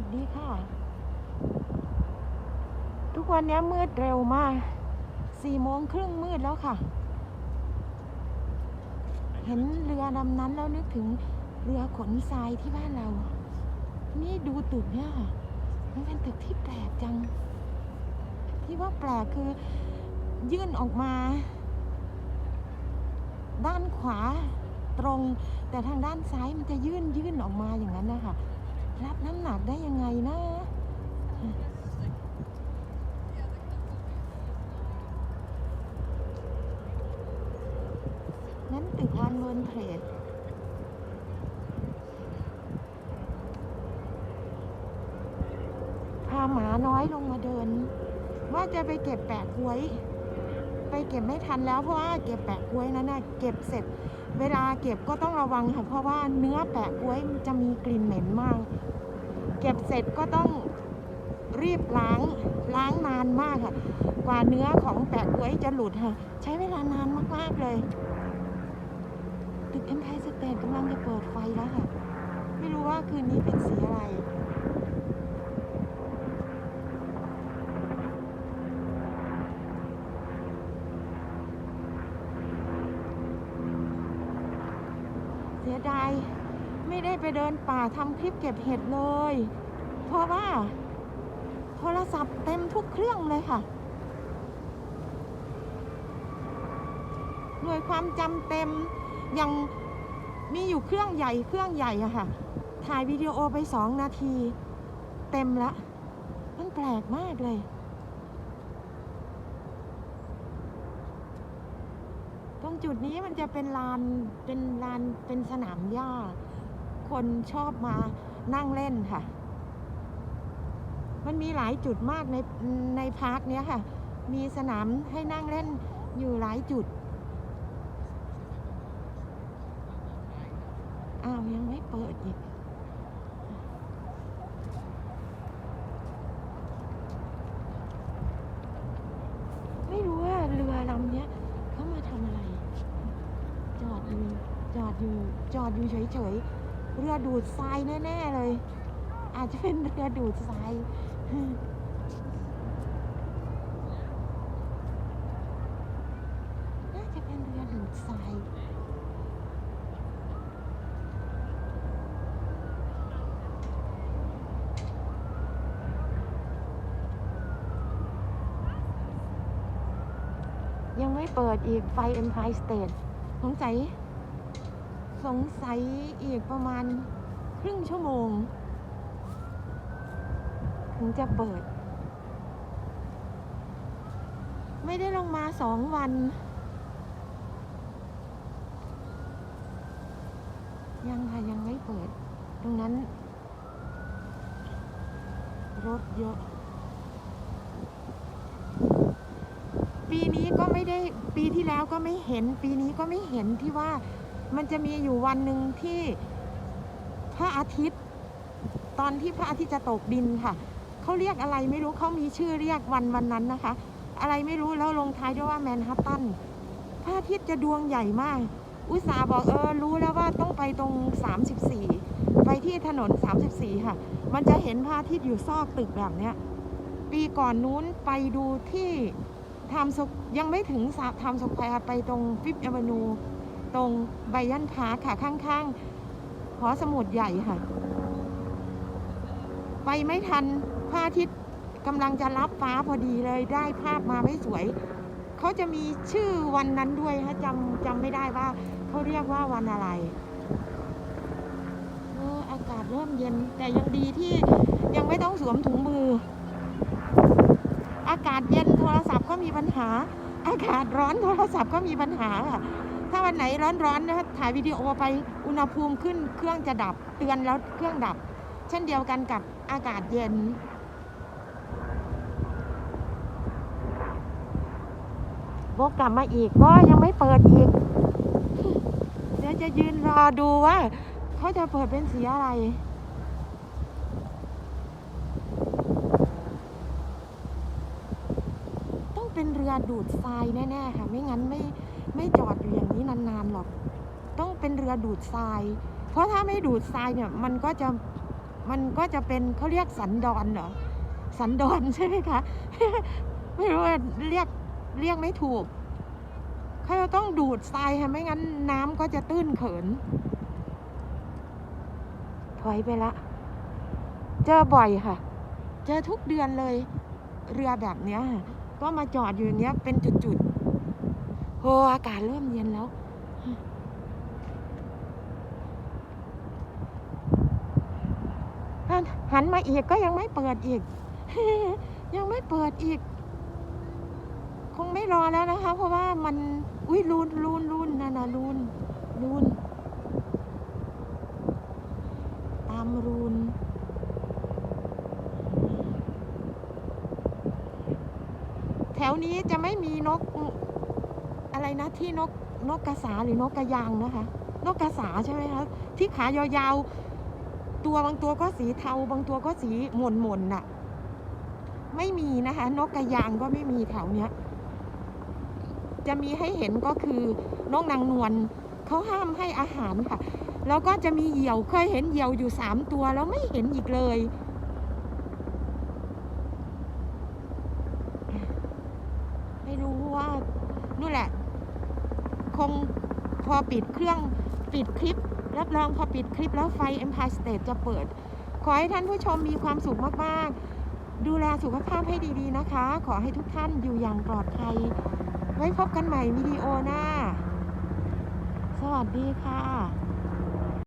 วัสดีค่ะ ทุกวันนี้มืดเร็วมากสี่โมงครึ่งมืดแล้วค่ะ เห็นเรือลำนั้นแล้วนึกถึงเรือขนทรายที่บ้านเรา นี่ดูตึกเนี่ยค่ะ มันเป็นตึกที่แปลกจัง ที่ว่าแปลกคือยื่นออกมา ด้านขวาตรง แต่ทางด้านซ้ายมันจะยื่นยื่นออกมาอย่างนั้นนะคะ รับน้ำหนักได้ยังไงนะนั้นตึกวันเวิร์นเทรดพาหมาน้อยลงมาเดิน ว่าจะไปเก็บแปะกล้วย ไปเก็บไม่ทันแล้วเพราะว่าเก็บแปะกล้วยนั้นนะเก็บเสร็จ เวลาเก็บก็ต้องระวังค่ะเพราะว่าเนื้อแปะกล้วยจะมีกลิ่นเหม็นมาก เก็บเสร็จก็ต้องรีบล้างล้างนานมากค่ะ กว่าเนื้อของแปะกล้วยจะหลุดค่ะ ใช้เวลานานมากๆเลยตึกเอ็มไพสเตทกำลังจะเปิดไฟแล้วค่ะ ไม่รู้ว่าคืนนี้เป็นสีอะไร เสี ยดายไม่ได้ไปเดินป่าทำคลิปเก็บเห็ดเลย เพราะว่า โทรศัพท์เต็มทุกเครื่องเลยค่ะ หน่วยความจำเต็มยังมีอยู่เครื่องใหญ่เครื่องใหญ่อะค่ะ ถ่ายวิดีโอไปสองนาที เต็มละ มันแปลกมากเลย ตรงจุดนี้มันจะเป็นลานเป็นลานเป็นสนามหญ้า คนชอบมานั่งเล่นค่ะ มันมีหลายจุดมากในในพาร์คเนี้ยค่ะ มีสนามให้นั่งเล่นอยู่หลายจุด อ้าวยังไม่เปิดอีก ไม่รู้ว่าเรือลำเนี้ยเขามาทำอะไร จอดอยู่ จ อยู่จอดอยู่เฉยๆ เรือดูดทรายแน่ๆเลย อาจจะเป็นเรือดูดทรายน่าจะเป็นเรือดูดทรายยังไม่เปิดอีกไฟ Empire State สงสัย สงสัยอีกประมาณครึ่งชั่วโมง ถึงจะเปิด ไม่ได้ลงมาสองวัน ยังค่ะ ยังไม่เปิด ตรงนั้น รถเยอะ ปีนี้ก็ไม่ได้ปีที่แล้วก็ไม่เห็น ปีนี้ก็ไม่เห็นที่ว่า มันจะมีอยู่วันหนึ่งที่พระอาทิตย์ ตอนที่พระอาทิตย์จะตกดินค่ะเขาเรียกอะไรไม่รู้เขามีชื่อเรียกวันวันนั้นนะคะ อะไรไม่รู้แล้วลงท้ายด้วยว่าแมนฮัตตันพระอาทิตย์จะดวงใหญ่มาก อุตสาบอกเออรู้แล้วว่าต้องไปตรง 34 ไปที่ถนน 34 ค่ะ มันจะเห็นพระอาทิตย์อยู่ซอกตึกแบบเนี้ยปีก่อนนู้นไปดูที่ทำสยังไม่ถึงทำสแควร์ไปตรงฟิฟแอเวนู ตรงไบยันพาคค่ะข้างๆหอสมุดใหญ่ค่ะ ไปไม่ทันพระอาทิตย์กำลังจะรับฟ้าพอดีเลยได้ภาพมาไม่สวย เขาจะมีชื่อวันนั้นด้วยฮะจำจำไม่ได้ว่าเขาเรียกว่าวันอะไรเอออากาศเริ่มเย็นแต่ยังดีที่ยังไม่ต้องสวมถุงมือ อากาศเย็นโทรศัพท์ก็มีปัญหา อากาศร้อนโทรศัพท์ก็มีปัญหาค่ะ ถ้าวันไหนร้อนๆนะคะถ่ายวิดีโอไปอุณหภูมิขึ้นเครื่องจะดับเตือนแล้วเครื่องดับ เช่นเดียวกันกับอากาศเย็น วกกลับมาอีกก็ยังไม่เปิดอีก เดี๋ยวจะยืนรอดูว่า เขาจะเปิดเป็นสีอะไรต้องเป็นเรือดูดทรายแน่ ๆ ค่ะ ไม่งั้นไม่ ไม่จอดอยู่อย่างนี้นานๆหรอก ต้องเป็นเรือดูดทราย เพราะถ้าไม่ดูดทรายเนี่ยมันก็จะมันก็จะเป็นเขาเรียกสันดอนเหรอสันดอนใช่ไหมคะไม่รู้ว่าเรียกเรียกไม่ถูกเขาจะต้องดูดทรายค่ะไม่งั้นน้ำก็จะตื้นเขิน ถอยไปละ เจอบ่อยค่ะ เจอทุกเดือนเลย เรือแบบเนี้ยค่ะก็มาจอดอยู่เนี้ยเป็นจุดๆ โอ้อากาศเริ่มเย็นแล้ว หันมาอีกก็ยังไม่เปิดอีก ยังไม่เปิดอีก คงไม่รอแล้วนะคะ เพราะว่ามัน อุ้ยลูนลูนลูนนั่นะลูนลูนตามรูนแถวนี้จะไม่มีนก อะไรนะที่นกนกกระสาหรือนกกระยางนะคะ นกกระสาใช่ไหมคะที่ขายาวๆตัวบางตัวก็สีเทา บางตัวก็สีหม่นๆนน่ะ ไม่มีนะคะ นกกระยางก็ไม่มีแถวเนี้ย จะมีให้เห็นก็คือนกนางนวลเขาห้ามให้อาหารค่ะ แล้วก็จะมีเหยี่ยวเคยเห็นเหยี่ยวอยู่สามตัวแล้วไม่เห็นอีกเลย ไม่รู้ว่านู่นแหละ คงพอปิดเครื่องปิดคลิป รับรองพอปิดคลิปแล้วไฟ Empire State จะเปิด ขอให้ท่านผู้ชมมีความสุขมากๆ ดูแลสุขภาพให้ดีๆนะคะ ขอให้ทุกท่านอยู่อย่างปลอดภัย ไว้พบกันใหม่วิดีโอหน้า สวัสดีค่ะ